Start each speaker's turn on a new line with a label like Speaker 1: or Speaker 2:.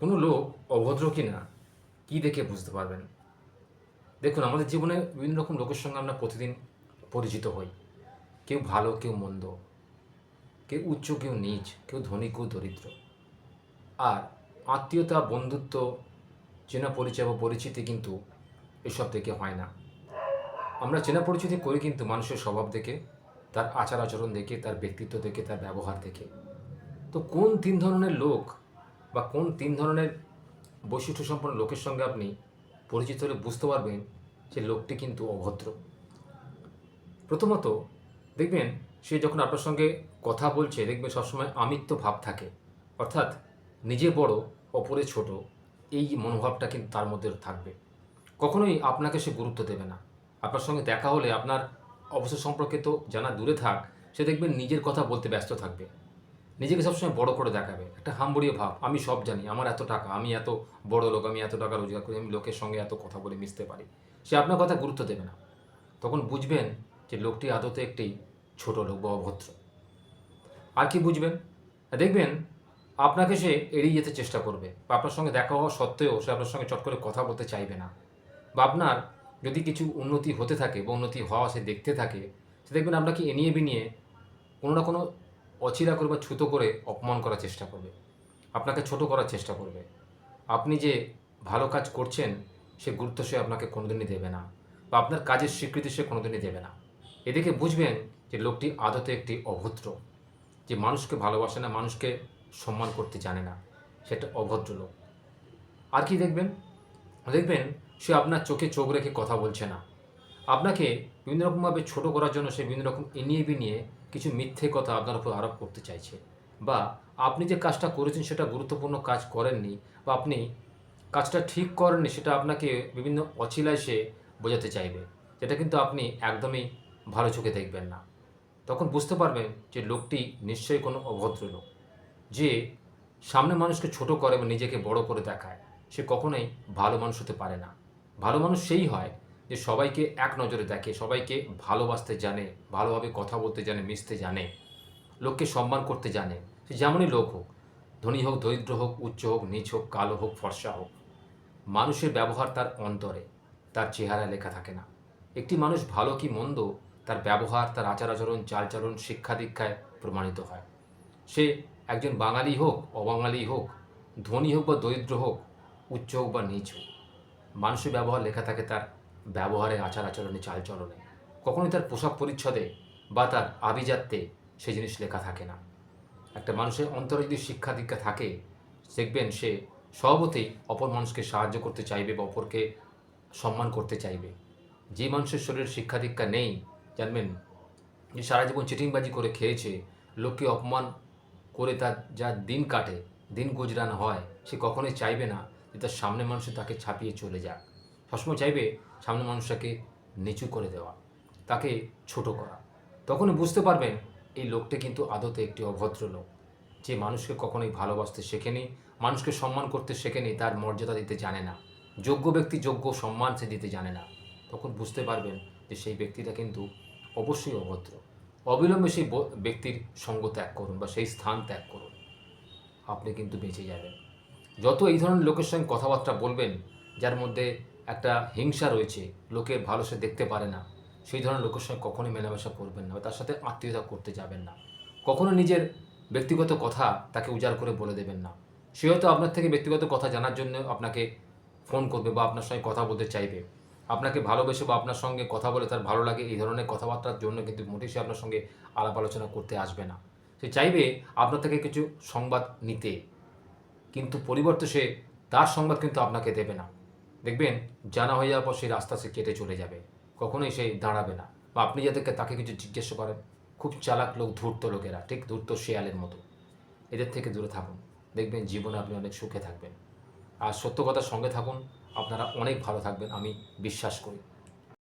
Speaker 1: কোনো লোক অভদ্র কি না কী দেখে বুঝতে পারবেন? দেখুন, আমাদের জীবনে বিভিন্ন রকম লোকের সঙ্গে আমরা প্রতিদিন পরিচিত হই। কেউ ভালো, কেউ মন্দ। কেউ উচ্চ, কেউ নিচ, কেউ ধনী, কেউ দরিদ্র। আর আত্মীয়তা, বন্ধুত্ব, চেনা পরিচয় বা পরিচিতি কিন্তু এসব থেকে হয় না। আমরা চেনা পরিচিতি করি কিন্তু মানুষের স্বভাব দেখে, তার আচার আচরণ দেখে, তার ব্যক্তিত্ব দেখে, তার ব্যবহার দেখে। তো কোন তিন ধরনের লোক বা কোন তিন ধরনের বৈশিষ্ট্য সম্পন্ন লোকের সঙ্গে আপনি পরিচিত হলে বুঝতে পারবেন যে লোকটি কিন্তু অভদ্র। প্রথমত দেখবেন সে যখন আপনার সঙ্গে কথা বলছে, দেখবেন সবসময় আমিত্ব ভাব থাকে। অর্থাৎ নিজে বড়, অপরে ছোট, এই মনোভাবটা কিন্তু তার মধ্যে থাকবে। কখনোই আপনাকে সে গুরুত্ব দেবে না। আপনার সঙ্গে দেখা হলে আপনার অবসর সম্পর্কে তো জানা দূরে থাক, সে দেখবেন নিজের কথা বলতে ব্যস্ত থাকবে। নিজেকে সবসময় বড় করে দেখাবে। একটা হাম্বরীয় ভাব। আমি সব জানি। আমার এত টাকা, আমি এত বড় লোক, আমি এত টাকা রোজগার করি, আমি লোকের সঙ্গে এত কথা বলে মিশতে পারি। সে আপনার কথা গুরুত্ব দেবে না। তখন বুঝবেন যে লোকটি আদতে একটি ছোট লোক বা অভদ্র। আর কি বুঝবেন? দেখবেন আপনাকে সে এড়িয়ে যেতে চেষ্টা করবে বা আপনার সঙ্গে দেখা হওয়া সত্ত্বেও সে আপনার সঙ্গে চট করে কথা বলতে চাইবে না। বা আপনার যদি কিছু উন্নতি হতে থাকে বা উন্নতি হওয়া সে দেখতে থাকে, সে দেখবেন আপনাকে এনিয়ে বিনিয়ে কোনো না কোনো অচিরা করে বা ছুতো করে অপমান করার চেষ্টা করবে। আপনাকে ছোট করার চেষ্টা করবে। আপনি যে ভালো কাজ করছেন, সে গুরুত্ব সে আপনাকে কোনোদিনই দেবে না বা আপনার কাজের স্বীকৃতি সে কোনোদিনই দেবে না। এদিকে বুঝবেন যে লোকটি আদতে একটি অভদ্র, যে মানুষকে ভালোবাসে না, মানুষকে সম্মান করতে জানে না। সেটা অভদ্র লোক। আর কি দেখবেন? দেখবেন সে আপনার চোখে চোখ রেখে কথা বলছে না। আপনাকে বিভিন্ন রকমভাবে ছোট করার জন্য সে বিভিন্ন রকম এনিয়ে বিনিয়ে কিছু মিথ্যে কথা আপনার উপর আরোপ করতে চাইছে বা আপনি যে কাজটা করেছেন সেটা গুরুত্বপূর্ণ কাজ করেননি বা আপনি কাজটা ঠিক করেননি সেটা আপনাকে বিভিন্ন অছিলায় সে বোঝাতে চাইবে। যেটা কিন্তু আপনি একদমই ভালো চোখে দেখবেন না। তখন বুঝতে পারবেন যে লোকটি নিশ্চয়ই কোনো অভদ্র লোক। যে সামনে মানুষকে ছোট করে বা নিজেকে বড় করে দেখায়, সে কখনোই ভালো মানুষ হতে পারে না। ভালো মানুষ সেই হয় যে সবাইকে এক নজরে দেখে, সবাইকে ভালোবাসতে জানে, ভালোভাবে কথা বলতে জানে, মিশতে জানে, লোককে সম্মান করতে জানে। সে যেমনই লোক হোক, ধনী হোক, দরিদ্র হোক, উচ্চ হোক, নিচ হোক, কালো হোক, ফর্সা হোক, মানুষের ব্যবহার তার অন্তরে, তার চেহারায় লেখা থাকে না। একটি মানুষ ভালো কি মন্দ, তার ব্যবহার, তার আচার আচরণ চালচরণ শিক্ষা দীক্ষায় প্রমাণিত হয়। সে একজন বাঙালি হোক, অবাঙালি হোক, ধনী হোক বা দরিদ্র হোক, উচ্চ হোক বা নিচ হোক, মানুষের ব্যবহার লেখা থাকে তার ব্যবহারে আচার আচরণে চালচলনে কখনোই তার পোশাক পরিচ্ছদে বা তার আভিজাত্যে সেই জিনিস লেখা থাকে না। একটা মানুষের অন্তরে যদি শিক্ষা দীক্ষা থাকে, দেখবেন সে স্বভাবতেই অপর মানুষকে সাহায্য করতে চাইবে বা অপরকে সম্মান করতে চাইবে। যে মানুষের শরীরে শিক্ষা দীক্ষা নেই, জানবেন, যে সারা জীবন চিটিংবাজি করে খেয়েছে, লোককে অপমান করে তার যা দিন কাটে, দিন গুজরান হয়, সে কখনোই চাইবে না যে তার সামনে মানুষে তাকে ছাপিয়ে চলে যাক। সবসময় চাইবে সামনে মানুষটাকে নিচু করে দেওয়া, তাকে ছোট করা। তখনই বুঝতে পারবেন এই লোকটি কিন্তু আদতে একটি অভদ্র লোক। যে মানুষকে কখনোই ভালোবাসতে শেখেনি, মানুষকে সম্মান করতে শেখেনি, তার মর্যাদা দিতে জানে না। যোগ্য ব্যক্তি যোগ্য সম্মান সে দিতে জানে না। তখন বুঝতে পারবেন যে সেই ব্যক্তিটা কিন্তু অবশ্যই অভদ্র। অবিলম্বে সেই ব্যক্তির সঙ্গ ত্যাগ করুন বা সেই স্থান ত্যাগ করুন। আপনি কিন্তু বেঁচে যাবেন। যত এই ধরনের লোকের সঙ্গে কথাবার্তা বলবেন, যার মধ্যে একটা হিংসা রয়েছে, লোকে ভালো সে দেখতে পারে না। সেই ধরনের লোকের সঙ্গে কখনোই মেলামেশা করবেন না তার সাথে আত্মীয়তা করতে যাবেন না। কখনো নিজের ব্যক্তিগত কথা তাকে উজাড় করে বলে দেবেন না। সে হয়তো আপনার থেকে ব্যক্তিগত কথা জানার জন্য আপনাকে ফোন করবে বা আপনার সঙ্গে কথা বলতে চাইবে। আপনাকে ভালোবেসে বা আপনার সঙ্গে কথা বলে তার ভালো লাগে এই ধরনের কথাবার্তার জন্য কিন্তু মোটেই সে আপনার সঙ্গে আলাপ আলোচনা করতে আসবে না। সে চাইবে আপনার থেকে কিছু সংবাদ নিতে। কিন্তু পরিবর্তে সে তার সংবাদ কিন্তু আপনাকে দেবে না। দেখবেন, জানা হয়ে যাওয়ার পর সেই রাস্তা সে কেটে চলে যাবে। কখনোই সে দাঁড়াবে না। বা আপনি যাদেরকে তাকে কিছু জিজ্ঞেস করেন, খুব চালাক লোক, ধূর্ত লোকেরা, ঠিক? ধূর্ত শেয়ালের মতো। এদের থেকে দূরে থাকুন। দেখবেন, জীবনে আপনি অনেক সুখে থাকবেন। আর সত্য কথার সঙ্গে থাকুন। আপনারা অনেক ভালো থাকবেন, আমি বিশ্বাস করি।